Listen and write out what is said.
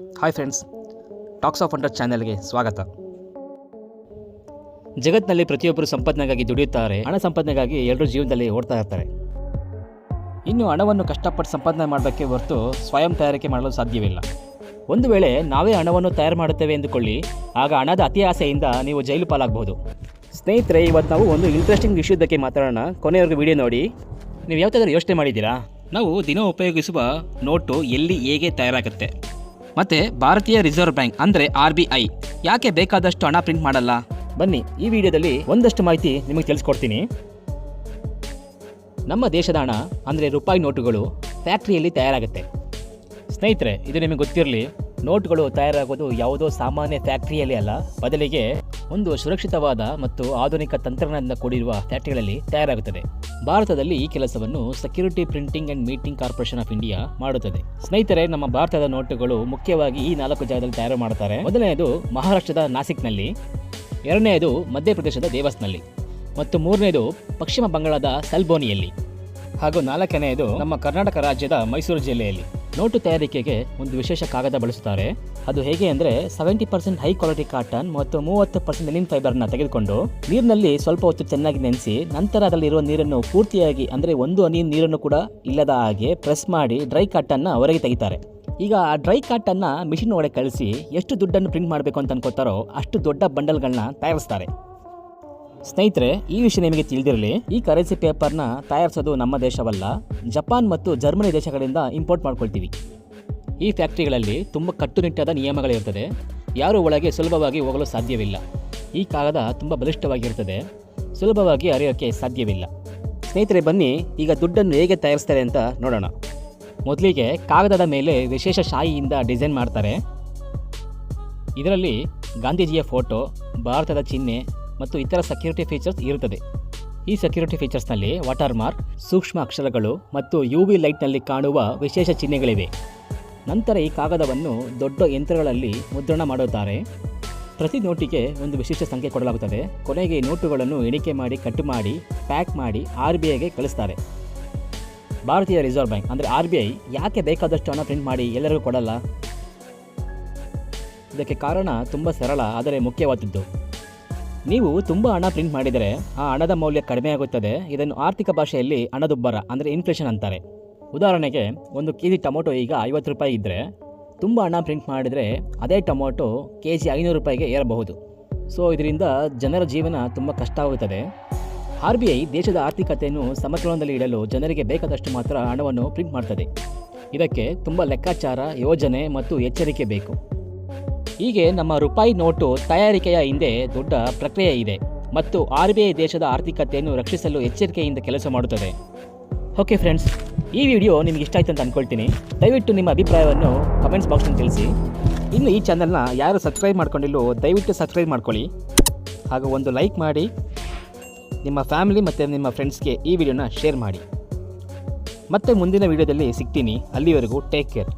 Hi friends talks of under ಚಾನೆಲ್ಗೆ ಸ್ವಾಗತ. ಜಗತ್ತಿನಲ್ಲಿ ಪ್ರತಿಯೊಬ್ಬರು ಸಂಪಾದನೆಗಾಗಿ ದುಡಿಯುತ್ತಾರೆ, ಹಣ ಸಂಪಾದನೆಗಾಗಿ ಎಲ್ಲರೂ ಜೀವನದಲ್ಲಿ ಓಡ್ತಾ ಇರ್ತಾರೆ. ಇನ್ನು ಹಣವನ್ನು ಕಷ್ಟಪಟ್ಟು ಸಂಪಾದನೆ ಮಾಡಬೇಕೆ ಹೊರತು ಸ್ವಯಂ ತಯಾರಿಕೆ ಮಾಡಲು ಸಾಧ್ಯವಿಲ್ಲ. ಒಂದು ವೇಳೆ ನಾವೇ ಹಣವನ್ನು ತಯಾರು ಮಾಡುತ್ತೇವೆ ಎಂದುಕೊಳ್ಳಿ, ಆಗ ಹಣದ ಅತಿ ಆಸೆಯಿಂದ ನೀವು ಜೈಲು ಪಾಲಾಗಬಹುದು. ಸ್ನೇಹಿತರೆ, ಇವತ್ತು ನಾವು ಒಂದು ಇಂಟ್ರೆಸ್ಟಿಂಗ್ ವಿಷಯದಕ್ಕೆ ಮಾತಾಡೋಣ. ಕೊನೆಯವರೆಗೂ ವಿಡಿಯೋ ನೋಡಿ. ನೀವು ಯಾವತ್ತಾದ್ರೂ ಯೋಚನೆ ಮಾಡಿದ್ದೀರಾ? ನಾವು ದಿನ ಉಪಯೋಗಿಸುವ ನೋಟು ಎಲ್ಲಿ ಹೇಗೆ ತಯಾರಾಗುತ್ತೆ. ಮತ್ತು ಭಾರತೀಯ ರಿಸರ್ವ್ ಬ್ಯಾಂಕ್ ಅಂದ್ರೆ ಆರ್ ಬಿ ಐ. ಯಾಕೆ ಬೇಕಾದಷ್ಟು ಹಣ ಪ್ರಿಂಟ್ ಮಾಡಲ್ಲ? ಬನ್ನಿ, ಈ ವಿಡಿಯೋದಲ್ಲಿ ಒಂದಷ್ಟು ಮಾಹಿತಿ ನಿಮಗೆ ತಿಳಿಸ್ಕೊಡ್ತೀನಿ. ನಮ್ಮ ದೇಶದ ಹಣ ಅಂದರೆ ರೂಪಾಯಿ ನೋಟುಗಳು ಫ್ಯಾಕ್ಟ್ರಿಯಲ್ಲಿ ತಯಾರಾಗುತ್ತೆ. ಸ್ನೇಹಿತರೆ, ಇದು ನಿಮಗೆ ಗೊತ್ತಿರಲಿ ನೋಟುಗಳು ತಯಾರಾಗೋದು ಯಾವುದೋ ಸಾಮಾನ್ಯ ಫ್ಯಾಕ್ಟರಿಯಲ್ಲಿ ಅಲ್ಲ. ಬದಲಿಗೆ ಒಂದು ಸುರಕ್ಷಿತವಾದ ಮತ್ತು ಆಧುನಿಕ ತಂತ್ರಜ್ಞಾನದಿಂದ ಕೂಡಿರುವ ಫ್ಯಾಕ್ಟರಿಗಳಲ್ಲಿ ತಯಾರಾಗುತ್ತದೆ. ಭಾರತದಲ್ಲಿ ಈ ಕೆಲಸವನ್ನು security printing and minting corporation of India ಮಾಡುತ್ತದೆ. ಸ್ನೇಹಿತರೆ, ನಮ್ಮ ಭಾರತದ ನೋಟುಗಳು ಮುಖ್ಯವಾಗಿ ಈ ನಾಲ್ಕು ಜಾಗದಲ್ಲಿ ತಯಾರು ಮಾಡುತ್ತಾರೆ ಮೊದಲನೆಯದು ಮಹಾರಾಷ್ಟ್ರದ ನಾಸಿಕ್ನಲ್ಲಿ, ಎರಡನೆಯದು ಮಧ್ಯಪ್ರದೇಶದ ದೇವಸ್ನಲ್ಲಿ ಮತ್ತು ಮೂರನೆಯದು ಪಶ್ಚಿಮ ಬಂಗಾಳದ ಸಲ್ಬೋನಿಯಲ್ಲಿ, ಹಾಗೂ ನಾಲ್ಕನೆಯದು ನಮ್ಮ ಕರ್ನಾಟಕ ರಾಜ್ಯದ ಮೈಸೂರು ಜಿಲ್ಲೆಯಲ್ಲಿ. ನೋಟು ತಯಾರಿಕೆಗೆ ಒಂದು ವಿಶೇಷ ಕಾಗದ ಬಳಸುತ್ತಾರೆ. ಅದು ಹೇಗೆ ಅಂದರೆ seventy percent high quality cotton ಮತ್ತು ಮೂವತ್ತು ಪರ್ಸೆಂಟ್ ಲಿನಿನ್ ಫೈಬರ್ನ ತೆಗೆದುಕೊಂಡು ನೀರಿನಲ್ಲಿ ಸ್ವಲ್ಪ ಹೊತ್ತು ಚೆನ್ನಾಗಿ ನೆನೆಸಿ ನಂತರ ಅದರಲ್ಲಿರುವ ನೀರನ್ನು ಪೂರ್ತಿಯಾಗಿ ಅಂದರೆ ಒಂದು ಹನಿ ನೀರನ್ನು ಕೂಡ ಇಲ್ಲದ ಹಾಗೆ ಪ್ರೆಸ್ ಮಾಡಿ ಡ್ರೈ ಕಾಟನ್ನ ಹೊರಗೆ ತೆಗಿತಾರೆ. ಈಗ ಆ ಡ್ರೈ ಕಾಟನ್ನ ಮಿಷಿನ್ ಒಳಗೆ ಕಳಿಸಿ ಎಷ್ಟು ದುಡ್ಡನ್ನು ಪ್ರಿಂಟ್ ಮಾಡಬೇಕು ಅಂತ ಅನ್ಕೋತಾರೋ ಅಷ್ಟು ದೊಡ್ಡ ಬಂಡಲ್ಗಳನ್ನ ತಯಾರಿಸ್ತಾರೆ. ಸ್ನೇಹಿತರೆ, ಈ ವಿಷಯ ನಿಮಗೆ ತಿಳಿದಿರಲಿ. ಈ ಕರೆನ್ಸಿ ಪೇಪರ್ನ ತಯಾರಿಸೋದು ನಮ್ಮ ದೇಶವಲ್ಲ. ಜಪಾನ್ ಮತ್ತು ಜರ್ಮನಿ ದೇಶಗಳಿಂದ ಇಂಪೋರ್ಟ್ ಮಾಡ್ಕೊಳ್ತೀವಿ. ಈ ಫ್ಯಾಕ್ಟ್ರಿಗಳಲ್ಲಿ ತುಂಬ ಕಟ್ಟುನಿಟ್ಟಾದ ನಿಯಮಗಳಿರ್ತದೆ. ಯಾರೂ ಒಳಗೆ ಸುಲಭವಾಗಿ ಹೋಗಲು ಸಾಧ್ಯವಿಲ್ಲ. ಈ ಕಾಗದ ತುಂಬ ಬಲಿಷ್ಠವಾಗಿರ್ತದೆ. ಸುಲಭವಾಗಿ ಅರಿಯೋಕ್ಕೆ ಸಾಧ್ಯವಿಲ್ಲ. ಸ್ನೇಹಿತರೆ, ಬನ್ನಿ, ಈಗ ದುಡ್ಡನ್ನು ಹೇಗೆ ತಯಾರಿಸ್ತಾರೆ ಅಂತ ನೋಡೋಣ. ಮೊದಲಿಗೆ ಕಾಗದದ ಮೇಲೆ ವಿಶೇಷ ಶಾಯಿಯಿಂದ ಡಿಸೈನ್ ಮಾಡ್ತಾರೆ. ಇದರಲ್ಲಿ ಗಾಂಧೀಜಿಯ ಫೋಟೋ, ಭಾರತದ ಚಿಹ್ನೆ ಮತ್ತು ಇತರ ಸೆಕ್ಯೂರಿಟಿ ಫೀಚರ್ಸ್ ಇರುತ್ತದೆ. ಈ ಸೆಕ್ಯೂರಿಟಿ ಫೀಚರ್ಸ್ನಲ್ಲಿ ವಾಟರ್ ಮಾರ್ಕ್ ಸೂಕ್ಷ್ಮ ಅಕ್ಷರಗಳು ಮತ್ತು ಯು ವಿ ಲೈಟ್ನಲ್ಲಿ ಕಾಣುವ ವಿಶೇಷ ಚಿಹ್ನೆಗಳಿವೆ. ನಂತರ ಈ ಕಾಗದವನ್ನು ದೊಡ್ಡ ಯಂತ್ರಗಳಲ್ಲಿ ಮುದ್ರಣ ಮಾಡುತ್ತಾರೆ. ಪ್ರತಿ ನೋಟಿಗೆ ಒಂದು ವಿಶೇಷ ಸಂಖ್ಯೆ ಕೊಡಲಾಗುತ್ತದೆ. ಕೊನೆಗೆ ನೋಟುಗಳನ್ನು ಎಣಿಕೆ ಮಾಡಿ ಕಟ್ ಮಾಡಿ ಪ್ಯಾಕ್ ಮಾಡಿ ಆರ್ ಬಿ ಐಗೆ ಕಳಿಸ್ತಾರೆ. ಭಾರತೀಯ ರಿಸರ್ವ್ ಬ್ಯಾಂಕ್ ಅಂದರೆ ಆರ್ ಬಿ ಐ ಯಾಕೆ ಬೇಕಾದಷ್ಟು ಹಣ ಪ್ರಿಂಟ್ ಮಾಡಿ ಎಲ್ಲರಿಗೂ ಕೊಡಲ್ಲ? ಇದಕ್ಕೆ ಕಾರಣ ತುಂಬ ಸರಳ, ಆದರೆ ಮುಖ್ಯವಾದದ್ದು. ನೀವು ತುಂಬ ಹಣ ಪ್ರಿಂಟ್ ಮಾಡಿದರೆ ಆ ಹಣದ ಮೌಲ್ಯ ಕಡಿಮೆ ಆಗುತ್ತದೆ. ಇದನ್ನು ಆರ್ಥಿಕ ಭಾಷೆಯಲ್ಲಿ ಹಣದುಬ್ಬರ ಅಂದರೆ ಇನ್ಫ್ಲೇಷನ್ ಅಂತಾರೆ. ಉದಾಹರಣೆಗೆ ಒಂದು ಕೆ ಜಿ ಟೊಮೊಟೊ ಈಗ ಐವತ್ತು ರೂಪಾಯಿ ಇದ್ದರೆ ತುಂಬ ಹಣ ಪ್ರಿಂಟ್ ಮಾಡಿದರೆ ಅದೇ ಟೊಮೊಟೊ ಕೆ ಜಿ ಐನೂರು ರೂಪಾಯಿಗೆ ಏರಬಹುದು. ಸೊ ಇದರಿಂದ ಜನರ ಜೀವನ ತುಂಬ ಕಷ್ಟ ಆಗುತ್ತದೆ. ಆರ್ ಬಿ ಐ ದೇಶದ ಆರ್ಥಿಕತೆಯನ್ನು ಸಮತೋಲನದಲ್ಲಿ ಇಡಲು ಜನರಿಗೆ ಬೇಕಾದಷ್ಟು ಮಾತ್ರ ಹಣವನ್ನು ಪ್ರಿಂಟ್ ಮಾಡ್ತದೆ. ಇದಕ್ಕೆ ತುಂಬ ಲೆಕ್ಕಾಚಾರ, ಯೋಜನೆ ಮತ್ತು ಎಚ್ಚರಿಕೆ ಬೇಕು. ಹೀಗೆ ನಮ್ಮ ರೂಪಾಯಿ ನೋಟು ತಯಾರಿಕೆಯ ಹಿಂದೆ ದೊಡ್ಡ ಪ್ರಕ್ರಿಯೆ ಇದೆ ಮತ್ತು ಆರ್ ಬಿ ಐ ದೇಶದ ಆರ್ಥಿಕತೆಯನ್ನು ರಕ್ಷಿಸಲು ಎಚ್ಚರಿಕೆಯಿಂದ ಕೆಲಸ ಮಾಡುತ್ತದೆ. ಓಕೆ ಫ್ರೆಂಡ್ಸ್, ಈ ವಿಡಿಯೋ ನಿಮ್ಗೆ ಇಷ್ಟ ಆಯ್ತು ಅಂತ ಅಂದ್ಕೊಳ್ತೀನಿ ದಯವಿಟ್ಟು ನಿಮ್ಮ ಅಭಿಪ್ರಾಯವನ್ನು ಕಮೆಂಟ್ಸ್ ಬಾಕ್ಸ್ನಲ್ಲಿ ತಿಳಿಸಿ. ಇನ್ನು ಈ ಚಾನಲ್ನ ಯಾರು ಸಬ್ಸ್ಕ್ರೈಬ್ ಮಾಡ್ಕೊಂಡಿಲ್ಲೋ ದಯವಿಟ್ಟು ಸಬ್ಸ್ಕ್ರೈಬ್ ಮಾಡ್ಕೊಳ್ಳಿ. ಹಾಗೂ ಒಂದು ಲೈಕ್ ಮಾಡಿ. ನಿಮ್ಮ ಫ್ಯಾಮಿಲಿ ಮತ್ತು ನಿಮ್ಮ ಫ್ರೆಂಡ್ಸ್ಗೆ ಈ ವಿಡಿಯೋನ ಶೇರ್ ಮಾಡಿ. ಮತ್ತೆ ಮುಂದಿನ ವಿಡಿಯೋದಲ್ಲಿ ಸಿಗ್ತೀನಿ. ಅಲ್ಲಿವರೆಗೂ ಟೇಕ್ ಕೇರ್.